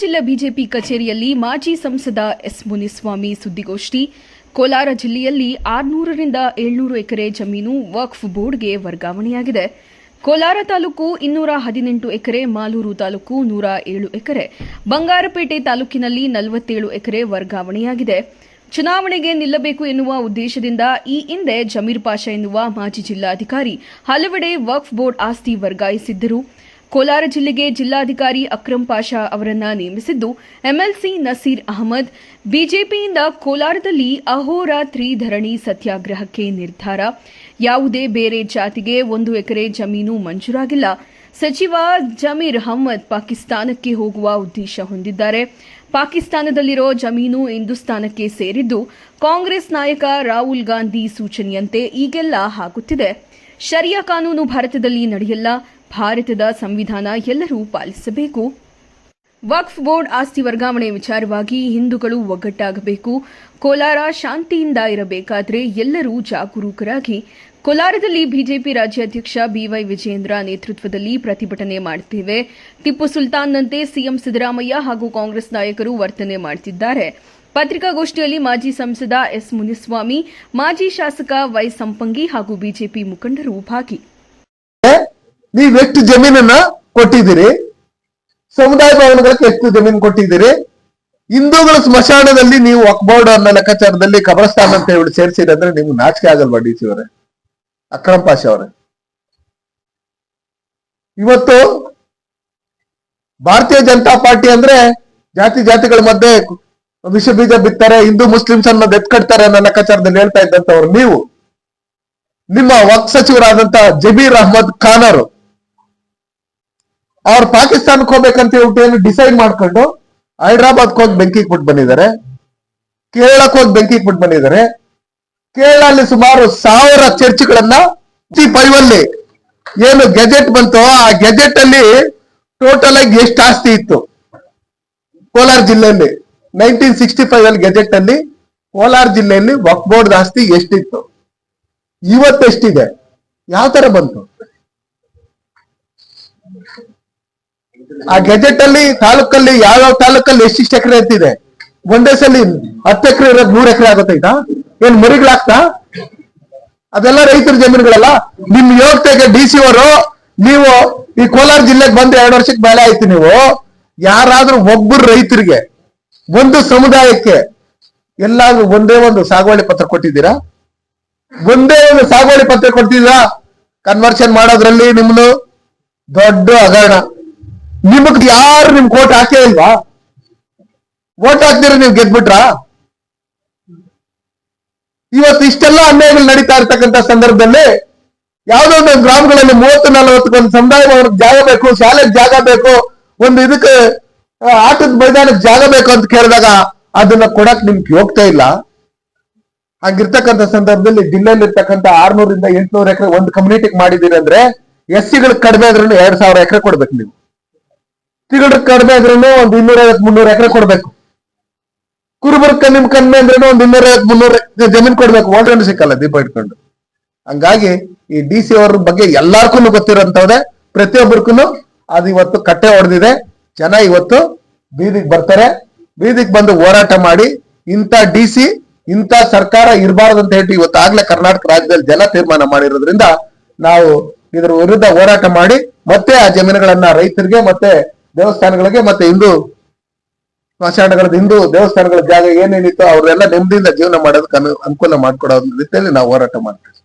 ಜಿಲ್ಲಾ ಬಿಜೆಪಿ ಕಚೇರಿಯಲ್ಲಿ ಮಾಜಿ ಸಂಸದ ಎಸ್ ಮುನಿಸ್ವಾಮಿ ಸುದ್ದಿಗೋಷ್ಠಿ. ಕೋಲಾರ ಜಿಲ್ಲೆಯಲ್ಲಿ ಆರುನೂರರಿಂದ ಏಳ್ನೂರು ಎಕರೆ ಜಮೀನು ವಕ್ಫ್ ಬೋರ್ಡ್ಗೆ ವರ್ಗಾವಣೆಯಾಗಿದೆ. ಕೋಲಾರ ತಾಲೂಕು ಇನ್ನೂರ ಹದಿನೆಂಟು ಎಕರೆ, ಮಾಲೂರು ತಾಲೂಕು ನೂರ ಏಳು ಎಕರೆ, ಬಂಗಾರಪೇಟೆ ತಾಲೂಕಿನಲ್ಲಿ ನಲವತ್ತೇಳು ಎಕರೆ ವರ್ಗಾವಣೆಯಾಗಿದೆ. ಚುನಾವಣೆಗೆ ನಿಲ್ಲಬೇಕು ಎನ್ನುವ ಉದ್ದೇಶದಿಂದ ಈ ಹಿಂದೆ ಜಮೀರ್ ಪಾಷಾ ಎನ್ನುವ ಮಾಜಿ ಜಿಲ್ಲಾಧಿಕಾರಿ ಹಲವೆಡೆ ವಕ್ಫ್ ಬೋರ್ಡ್ ಆಸ್ತಿ ವರ್ಗಾಯಿಸಿದ್ದರು. ಕೋಲಾರ ಜಿಲ್ಲೆಗೆ ಜಿಲ್ಲಾಧಿಕಾರಿ ಅಕ್ರಂ ಪಾಷಾ ಅವರನ್ನು ನೇಮಿಸಿದ್ದು ಎಂಎಲ್ಸಿ ನಸೀರ್ ಅಹಮದ್. ಬಿಜೆಪಿಯಿಂದ ಕೋಲಾರದಲ್ಲಿ ಅಹೋರಾತ್ರಿ ಧರಣಿ ಸತ್ಯಾಗ್ರಹಕ್ಕೆ ನಿರ್ಧಾರ. ಯಾವುದೇ ಬೇರೆ ಜಾತಿಗೆ ಒಂದು ಎಕರೆ ಜಮೀನು ಮಂಜೂರಾಗಿಲ್ಲ. ಸಚಿವ ಜಮೀರ್ ಅಹಮದ್ ಪಾಕಿಸ್ತಾನಕ್ಕೆ ಹೋಗುವ ಉದ್ದೇಶ ಹೊಂದಿದ್ದಾರೆ. ಪಾಕಿಸ್ತಾನದಲ್ಲಿರೋ ಜಮೀನು ಹಿಂದೂಸ್ತಾನಕ್ಕೆ ಸೇರಿದ್ದು ಕಾಂಗ್ರೆಸ್ ನಾಯಕ ರಾಹುಲ್ ಗಾಂಧಿ ಸೂಚನೆಯಂತೆ ಈಗೆಲ್ಲ ಆಗುತ್ತಿದೆ ಶರಿಯಾ ಕಾನೂನು ಭಾರತದಲ್ಲಿ ನಡೆಯಲ್ಲ. ಭಾರತದ ಸಂವಿಧಾನ ಎಲ್ಲರೂ ಪಾಲಿಸಬೇಕು. ವಕ್ಫ್ ಬೋರ್ಡ್ ಆಸ್ತಿ ವರ್ಗಾವಣೆ ವಿಚಾರವಾಗಿ ಹಿಂದೂಗಳು ಒಗ್ಗಟ್ಟಾಗಬೇಕು. ಕೋಲಾರ ಶಾಂತಿಯಿಂದ ಇರಬೇಕಾದರೆ ಎಲ್ಲರೂ ಜಾಗರೂಕರಾಗಿ. ಕೋಲಾರದಲ್ಲಿ ಬಿಜೆಪಿ ರಾಜ್ಯಾಧ್ಯಕ್ಷ ಬಿವೈ ವಿಜೇಂದ್ರ ನೇತೃತ್ವದಲ್ಲಿ ಪ್ರತಿಭಟನೆ ಮಾಡುತ್ತಿವೆ ಟಿಪ್ಪು ಸುಲ್ತಾನ್ನಂತೆ ಸಿಎಂ ಸಿದ್ದರಾಮಯ್ಯ ಹಾಗೂ ಕಾಂಗ್ರೆಸ್ ನಾಯಕರು ವರ್ತನೆ ಮಾಡುತ್ತಿದ್ದಾರೆ ಪತ್ರಿಕಾಗೋಷ್ಠಿಯಲ್ಲಿ ಮಾಜಿ ಸಂಸದ ಎಸ್ ಮುನಿಸ್ವಾಮಿ, ಮಾಜಿ ಶಾಸಕ ವೈ ಸಂಪಂಗಿ ಹಾಗೂ ಬಿಜೆಪಿ ಮುಖಂಡರು ಭಾಗಿ. ನೀವ್ ಎಷ್ಟು ಜಮೀನನ್ನ ಕೊಟ್ಟಿದ್ದೀರಿ? ಸಮುದಾಯ ಭವನಗಳಿಗೆ ಎಷ್ಟು ಜಮೀನು ಕೊಟ್ಟಿದ್ದೀರಿ? ಹಿಂದೂಗಳ ಸ್ಮಶಾನದಲ್ಲಿ ನೀವು ಅಕ್ಬೋರ್ಡ್ ಅನ್ನೋ ಲೆಕ್ಕಾಚಾರದಲ್ಲಿ ಕಬರಸ್ತಾನ್ ಅಂತ ಹೇಳಿ ಸೇರಿಸಿರಿ ಅಂದ್ರೆ ನಿಮ್ಗೆ ನಾಚಿಕೆ ಆಗಲ್ವಾ ಡಿ ಸಿ ಅವರೇ? ಅಕ್ರಮ್ ಪಾಷ ಅವರೇ. ಇವತ್ತು ಭಾರತೀಯ ಜನತಾ ಪಾರ್ಟಿ ಅಂದ್ರೆ ಜಾತಿ ಜಾತಿಗಳ ಮಧ್ಯೆ ವಿಷ ಬೀಜ ಬಿತ್ತಾರೆ, ಹಿಂದೂ ಮುಸ್ಲಿಮ್ಸ್ ಅನ್ನೋದು ಎತ್ಕಡ್ತಾರೆ ಅನ್ನೋ ಲೆಕ್ಕಾಚಾರದಲ್ಲಿ ಹೇಳ್ತಾ ಇದ್ದಂತವ್ರು ನೀವು. ನಿಮ್ಮ ವಕ್ ಸಚಿವರಾದಂತ ಜಬೀರ್ ಅಹಮದ್ ಖಾನ್ ಅವರು ಅವ್ರು ಪಾಕಿಸ್ತಾನಕ್ಕೆ ಹೋಗ್ಬೇಕಂತ ಹೇಳ್ಬಿಟ್ಟು ಏನು ಡಿಸೈಡ್ ಮಾಡ್ಕೊಂಡು ಹೈದ್ರಾಬಾದ್ ಹೋಗಿ ಬೆಂಕಿ ಕೊಟ್ಟು ಬಂದಿದ್ದಾರೆ. ಕೇರಳಕ್ಕೆ ಹೋಗಿ ಬೆಂಕಿ ಕೊಟ್ಟು ಬಂದಿದ್ದಾರೆ. ಕೇರಳಲ್ಲಿ ಸುಮಾರು ಸಾವಿರ ಚರ್ಚ್ಗಳನ್ನ ಅಲ್ಲಿ ಏನು ಗೆಜೆಟ್ ಬಂತು ಆ ಗೆಜೆಟ್ ಅಲ್ಲಿ ಟೋಟಲ್ ಆಗಿ ಎಷ್ಟು ಆಸ್ತಿ ಇತ್ತು? ಕೋಲಾರ ಜಿಲ್ಲೆಯಲ್ಲಿ ನೈನ್ಟೀನ್ ಸಿಕ್ಸ್ಟಿ ಫೈವ್ ಅಲ್ಲಿ ಗೆಜೆಟ್ ಅಲ್ಲಿ ಕೋಲಾರ ಜಿಲ್ಲೆಯಲ್ಲಿ ವಕ್ ಬೋರ್ಡ್ ಆಸ್ತಿ ಎಷ್ಟಿತ್ತು? ಇವತ್ತೆಷ್ಟಿದೆ? ಯಾವ ತರ ಬಂತು? ಆ ಗೆಜೆಟ್ ಅಲ್ಲಿ ತಾಲೂಕಲ್ಲಿ ಯಾವ್ಯಾವ ತಾಲೂಕಲ್ಲಿ ಎಷ್ಟಿಷ್ಟು ಎಕರೆ ಅಂತಿದೆ? ಒಂದೇ ಸಲ ಹತ್ತು ಎಕರೆ ಇರೋದು ನೂರ್ ಎಕರೆ ಆಗುತ್ತೈತಾ ಏನ್ ಮರಿಗಳಾಗ್ತಾ? ಅದೆಲ್ಲ ರೈತರ ಜಮೀನುಗಳಲ್ಲ. ನಿಮ್ ಯೋಗ್ಯತೆಗೆ ಡಿ ಸಿ ಅವರು, ನೀವು ಈ ಕೋಲಾರ ಜಿಲ್ಲೆಗೆ ಬಂದು ಎರಡು ವರ್ಷಕ್ಕೆ ಮೇಲೆ ಆಯ್ತು ನೀವು. ಯಾರಾದ್ರೂ ಒಬ್ಬರು ರೈತರಿಗೆ ಒಂದು ಸಮುದಾಯಕ್ಕೆ ಎಲ್ಲಾದ್ರೂ ಒಂದೇ ಒಂದು ಸಾಗುವಳಿ ಪತ್ರ ಕೊಟ್ಟಿದ್ದೀರಾ? ಒಂದೇ ಒಂದು ಸಾಗುವಳಿ ಪತ್ರ ಕೊಡ್ತಿದ್ದೀರಾ? ಕನ್ವರ್ಷನ್ ಮಾಡೋದ್ರಲ್ಲಿ ನಿಮ್ನು ದೊಡ್ಡ ಹಗರಣ. ನಿಮಗ್ ಯಾರು ನಿಮ್ಗೆ ಓಟ್ ಹಾಕೇ ಇಲ್ವಾ? ಓಟ್ ಹಾಕ್ದಿರ ನೀವು ಗೆದ್ಬಿಟ್ರ? ಇವತ್ತು ಇಷ್ಟೆಲ್ಲ ಅನ್ಯಾಯಗಳು ನಡೀತಾ ಇರ್ತಕ್ಕಂತ ಸಂದರ್ಭದಲ್ಲಿ ಯಾವ್ದೋ ಒಂದು ಗ್ರಾಮಗಳಲ್ಲಿ ಮೂವತ್ತು ನಲವತ್ತು ಒಂದು ಸಮುದಾಯ ಜಾಗ ಬೇಕು, ಶಾಲೆಗೆ ಜಾಗ ಬೇಕು, ಒಂದು ಇದಕ್ಕೆ ಆಟದ ಮೈದಾನಕ್ಕೆ ಜಾಗ ಬೇಕು ಅಂತ ಕೇಳಿದಾಗ ಅದನ್ನ ಕೊಡಕ್ ನಿಮ್ಗೆ ಹೋಗ್ತಾ ಇಲ್ಲ. ಹಂಗಿರ್ತಕ್ಕಂಥ ಸಂದರ್ಭದಲ್ಲಿ ಜಿಲ್ಲೆಯಲ್ಲಿ ಇರ್ತಕ್ಕಂಥ ಆರ್ನೂರಿಂದ ಎಂಟ್ನೂರು ಎಕರೆ ಒಂದು ಕಮ್ಯುನಿಟಿಗೆ ಮಾಡಿದೀರಿ ಅಂದ್ರೆ ಎಸ್ ಸಿಗಳು ಕಡಿಮೆ ಆದ್ರೂ ಎರಡ್ ಸಾವಿರ ಎಕರೆ ಕೊಡ್ಬೇಕು ನೀವು. ಸಿಗಳಿಗೆ ಕಡಿಮೆ ಆದ್ರೂ ಒಂದು ಇನ್ನೂರೈವತ್ ಮುನ್ನೂರು ಎಕರೆ ಕೊಡ್ಬೇಕು. ಕುರುಬರ್ ಕಣ್ಣಿಮ್ ಕಡಿಮೆ ಅಂದ್ರೂ ಒಂದ್ ಇನ್ನೂರೈವತ್ ಮುನ್ನೂರು ಜಮೀನ್ ಕೊಡ್ಬೇಕು. ಓಲ್ಡ್ ಸಿಕ್ಕಲ್ಲ ದೀಪ ಇಟ್ಕೊಂಡು. ಹಂಗಾಗಿ ಈ ಡಿ ಸಿ ಅವ್ರ ಬಗ್ಗೆ ಎಲ್ಲಾರ್ಗೂ ಗೊತ್ತಿರೋಂಥವ್ದೆ. ಪ್ರತಿಯೊಬ್ಬರಿಗೂ ಅದು ಇವತ್ತು ಕಟ್ಟೆ ಹೊಡೆದಿದೆ. ಜನ ಇವತ್ತು ಬೀದಿಗೆ ಬರ್ತಾರೆ. ಬೀದಿಗೆ ಬಂದು ಹೋರಾಟ ಮಾಡಿ ಇಂಥ ಡಿ ಸಿ ಇಂಥ ಸರ್ಕಾರ ಇರಬಾರ್ದು ಅಂತ ಹೇಳಿ ಇವತ್ತು ಆಗ್ಲೇ ಕರ್ನಾಟಕ ರಾಜ್ಯದಲ್ಲಿ ಜನ ತೀರ್ಮಾನ ಮಾಡಿರೋದ್ರಿಂದ ನಾವು ಇದ್ರ ವಿರುದ್ಧ ಹೋರಾಟ ಮಾಡಿ ಮತ್ತೆ ಆ ಜಮೀನುಗಳನ್ನ ರೈತರಿಗೆ ಮತ್ತೆ ದೇವಸ್ಥಾನಗಳಿಗೆ ಮತ್ತೆ ಹಿಂದೂ ಸ್ಮಶಾನಗಳ ಹಿಂದೂ ದೇವಸ್ಥಾನಗಳ ಜಾಗ ಏನೇನಿತ್ತು ಅವ್ರೆಲ್ಲ ನೆಮ್ಮದಿಯಿಂದ ಜೀವನ ಮಾಡೋದಕ್ಕೆ ಅನು- ಅನುಕೂಲ ಮಾಡ್ಕೊಡೋ ರೀತಿಯಲ್ಲಿ ನಾವು ಹೋರಾಟ ಮಾಡ್ತೀವಿ.